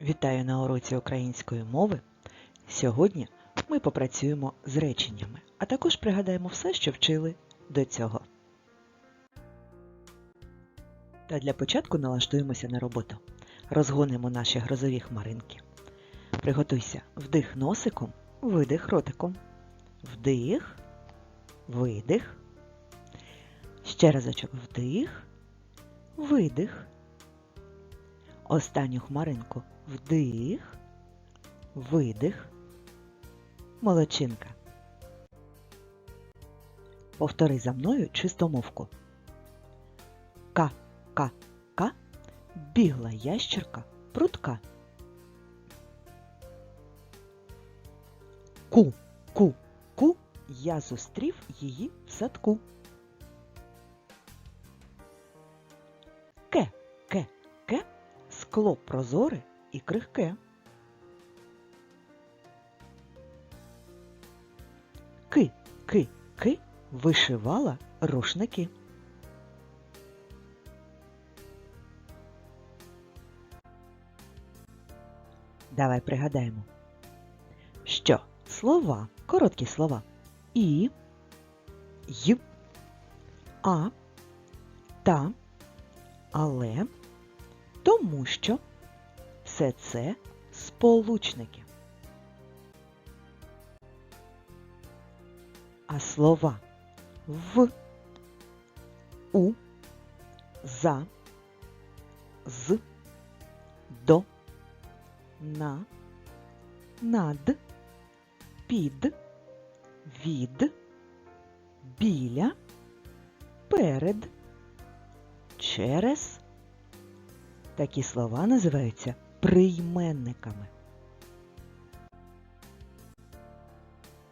Вітаю на уроці української мови. Сьогодні ми попрацюємо з реченнями, а також пригадаємо все, що вчили до цього. Та для початку налаштуємося на роботу. Розгонимо наші грозові хмаринки. Приготуйся вдих носиком, видих ротиком. Вдих, видих. Ще разочок вдих, видих. Останню хмаринку вдих, видих, молодчинка. Повтори за мною чистомовку. Ка, ка, ка, бігла ящерка прутка. Ку, ку, ку, я зустрів її в садку. Скло прозоре і крихке. Ки, ки, ки вишивала рушники. Давай пригадаємо, що слова, короткі слова і, й, а, та, але, тому що все це сполучники. А слова в, у, за, з, до, на, над, під, від, біля, перед, через. Такі слова називаються прийменниками.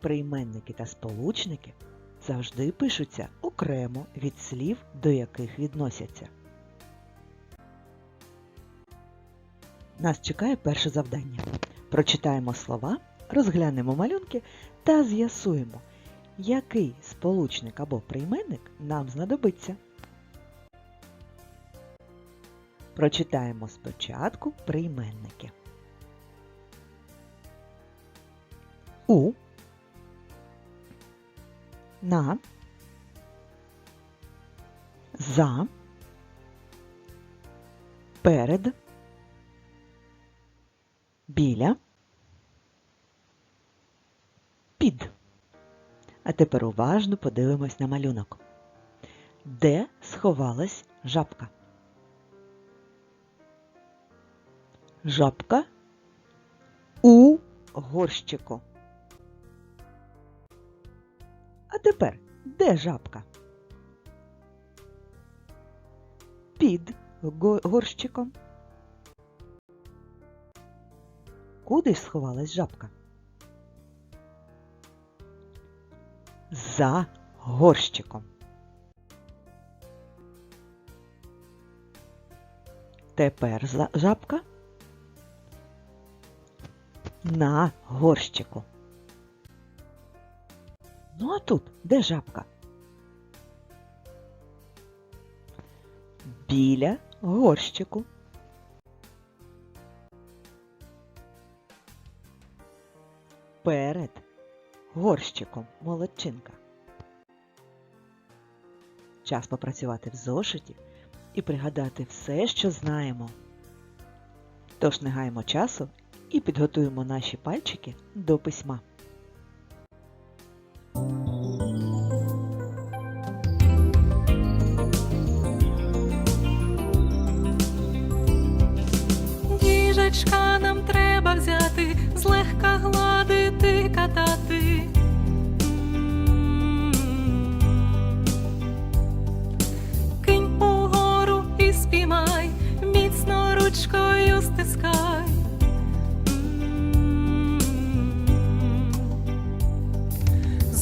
Прийменники та сполучники завжди пишуться окремо від слів, до яких відносяться. Нас чекає перше завдання. Прочитаємо слова, розглянемо малюнки та з'ясуємо, який сполучник або прийменник нам знадобиться. Прочитаємо спочатку прийменники. У, на, за, перед, біля, під. А тепер уважно подивимось на малюнок. Де сховалась жабка? Жабка у горщику. А тепер де жабка? Під горщиком. Куди сховалась жабка? За горщиком. Тепер жабка на горщику. Ну а тут де жабка? Біля горщику. Перед горщиком молодчинка. Час попрацювати в зошиті і пригадати все, що знаємо. Тож не гаємо часу і підготуємо наші пальчики до письма. Діжечка нам треба взяти, злегка гладити,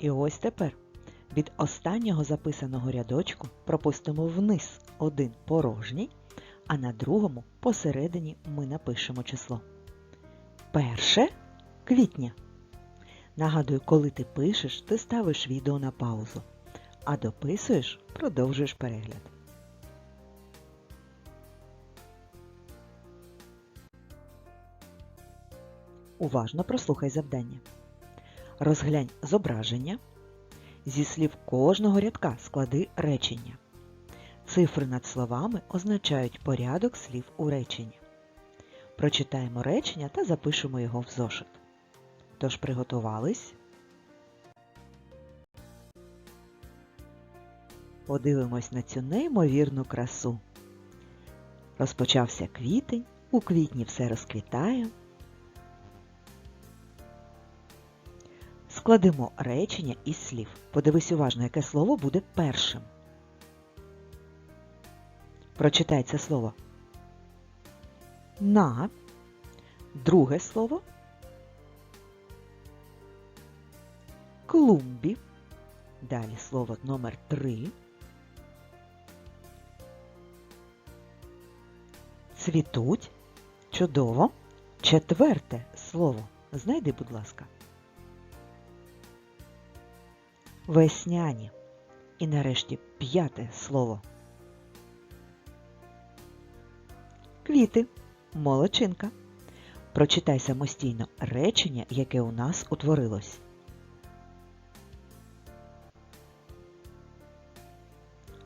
І ось тепер від останнього записаного рядочку пропустимо вниз один порожній, а на другому посередині ми напишемо число. Перше квітня. Нагадую, коли ти пишеш, ти ставиш відео на паузу, а дописуєш, продовжуєш перегляд. Уважно прослухай завдання. Розглянь зображення. Зі слів кожного рядка склади речення. Цифри над словами означають порядок слів у реченні. Прочитаємо речення та запишемо його в зошит. Тож приготувались. Подивимось на цю неймовірну красу. Розпочався квітень, у квітні все розквітає. Складемо речення із слів. Подивись уважно, яке слово буде першим. Прочитай це слово. На. Друге слово. Клумбі. Далі слово номер три. Цвітуть. Чудово. Четверте слово. Знайди, будь ласка. Весняні. І нарешті п'яте слово. Квіти. Молодчинка. Прочитай самостійно речення, яке у нас утворилось.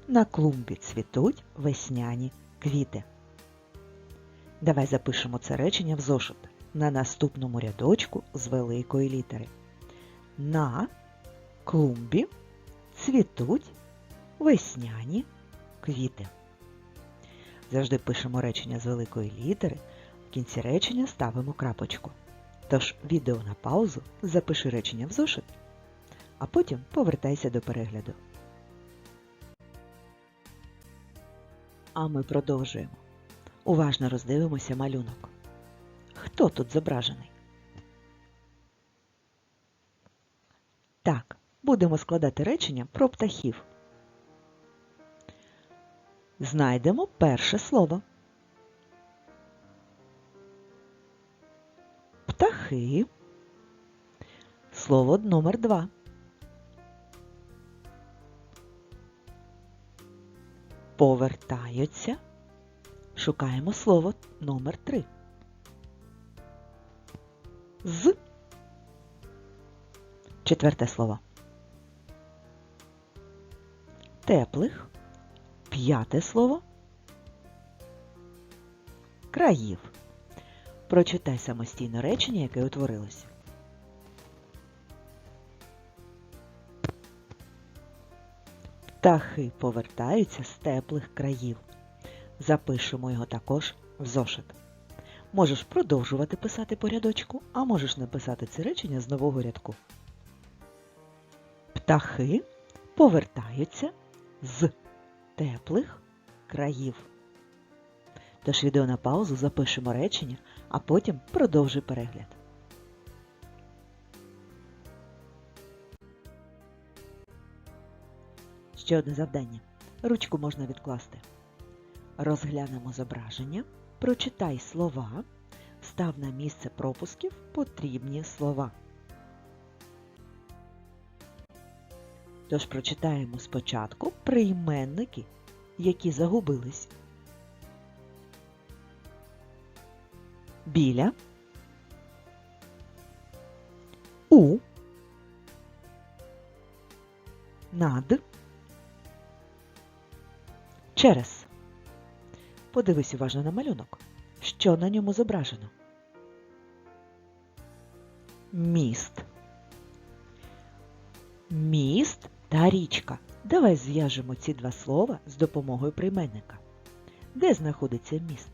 На клумбі цвітуть весняні квіти. Давай запишемо це речення в зошит на наступному рядочку з великої літери. На клумбі цвітуть весняні квіти. Завжди пишемо речення з великої літери, в кінці речення ставимо крапочку. Тож відео на паузу, запиши речення в зошит, а потім повертайся до перегляду. А ми продовжуємо. Уважно роздивимося малюнок. Хто тут зображений? Так, будемо складати речення про птахів. Знайдемо перше слово. Птахи. Слово номер два. Повертаються. Шукаємо слово номер три. З. Четверте слово. Теплих. П'яте слово. Країв. Прочитай самостійно речення, яке утворилось. Птахи повертаються з теплих країв. Запишемо його також в зошит. Можеш продовжувати писати по рядочку, а можеш написати це речення з нового рядку. Птахи повертаються з теплих країв. Тож відео на паузу запишемо речення, а потім продовжуй перегляд. Ще одне завдання. Ручку можна відкласти. Розглянемо зображення, прочитай слова, став на місце пропусків потрібні слова. Тож прочитаємо спочатку прийменники, які загубились. Біля у над через. Подивись уважно на малюнок, що на ньому зображено. Міст. Міст та річка. Давай зв'яжемо ці два слова з допомогою прийменника. Де знаходиться міст?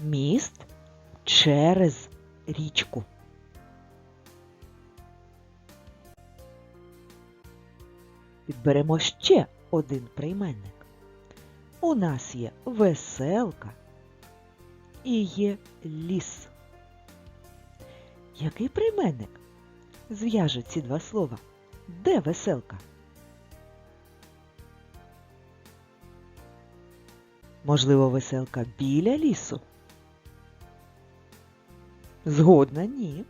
Міст через річку. Підберемо ще один прийменник. У нас є веселка і є ліс. Який прийменник зв'яже ці два слова? Де веселка? Можливо, веселка біля лісу? Згодна, ні.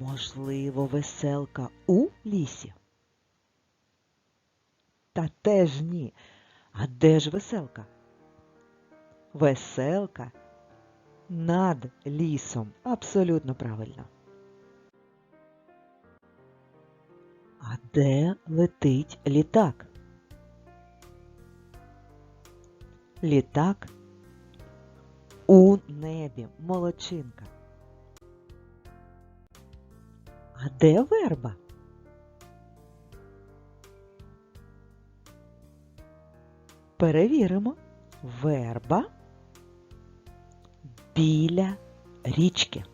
Можливо, веселка у лісі? Та теж ні. А де ж веселка? Веселка над лісом. Абсолютно правильно. А де летить літак? Літак у небі. Молодчинка. А де верба? Перевіримо. Верба біля річки.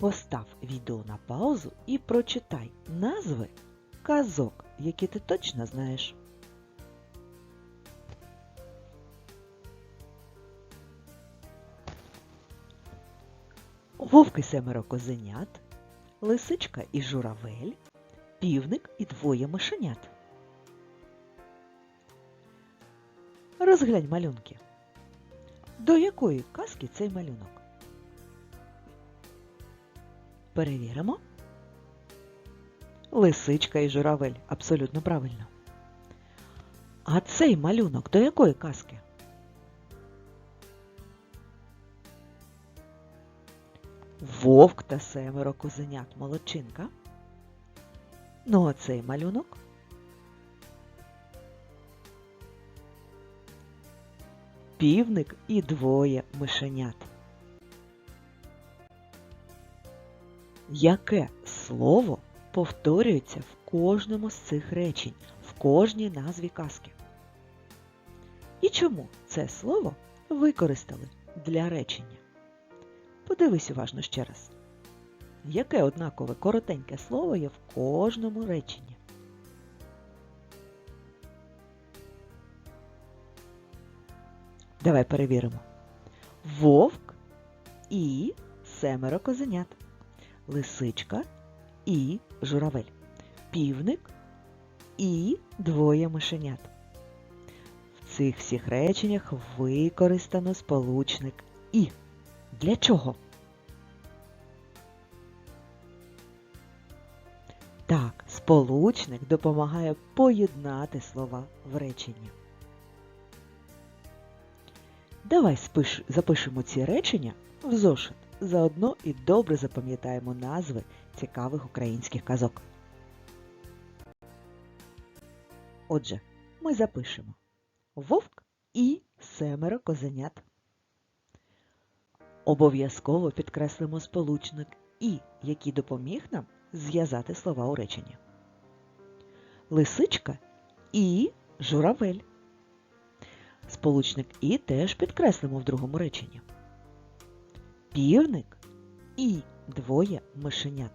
Постав відео на паузу і прочитай назви казок, які ти точно знаєш. Вовк і семеро козенят, лисичка і журавель, півник і двоє мишенят. Розглянь малюнки. До якої казки цей малюнок? Перевіримо. Лисичка і журавель. Абсолютно правильно. А цей малюнок до якої казки? Вовк та семеро козенят молодчинка. Ну а цей малюнок? Півник і двоє мишенят. Яке слово повторюється в кожному з цих речень, в кожній назві казки? І чому це слово використали для речення? Подивись уважно ще раз. Яке однакове коротеньке слово є в кожному реченні? Давай перевіримо. Вовк і семеро козенят. Лисичка і журавель. Півник і двоє мишенят. В цих всіх реченнях використано сполучник і. Для чого? Так, сполучник допомагає поєднати слова в реченні. Давай запишемо ці речення в зошит. Заодно і добре запам'ятаємо назви цікавих українських казок. Отже, ми запишемо Вовк і семеро козенят. Обов'язково підкреслимо сполучник і, який допоміг нам зв'язати слова у реченні. Лисичка і журавель. Сполучник і теж підкреслимо в другому реченні. Півник і двоє мишенят.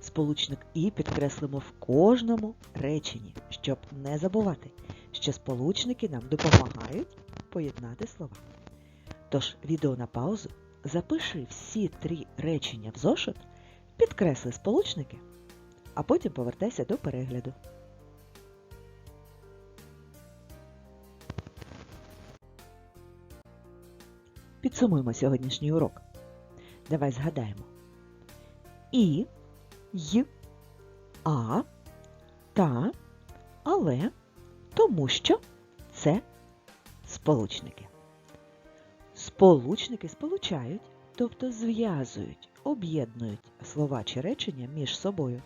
Сполучник і підкреслимо в кожному реченні, щоб не забувати, що сполучники нам допомагають поєднати слова. Тож, відео на паузу, запиши всі три речення в зошит, підкресли сполучники, а потім повертайся до перегляду. Підсумуємо сьогоднішній урок. Давай згадаємо. І, й, а, та, але тому що це сполучники. Сполучники сполучають, тобто зв'язують, об'єднують слова чи речення між собою.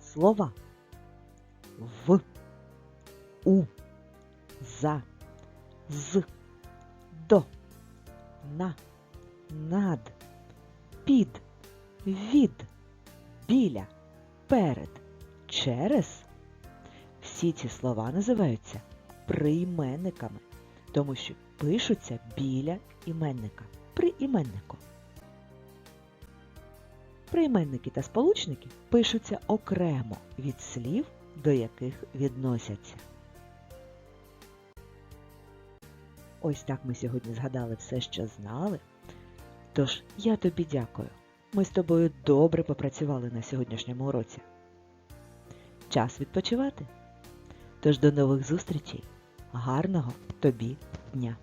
Слова в, у, за, з, до, на, над, під, від, біля, перед, через. Всі ці слова називаються прийменниками, тому що пишуться біля іменника при. Прийменники та сполучники пишуться окремо від слів, до яких відносяться. Ось так ми сьогодні згадали все, що знали. Тож я тобі дякую. Ми з тобою добре попрацювали на сьогоднішньому уроці. Час відпочивати. Тож до нових зустрічей. Гарного тобі дня!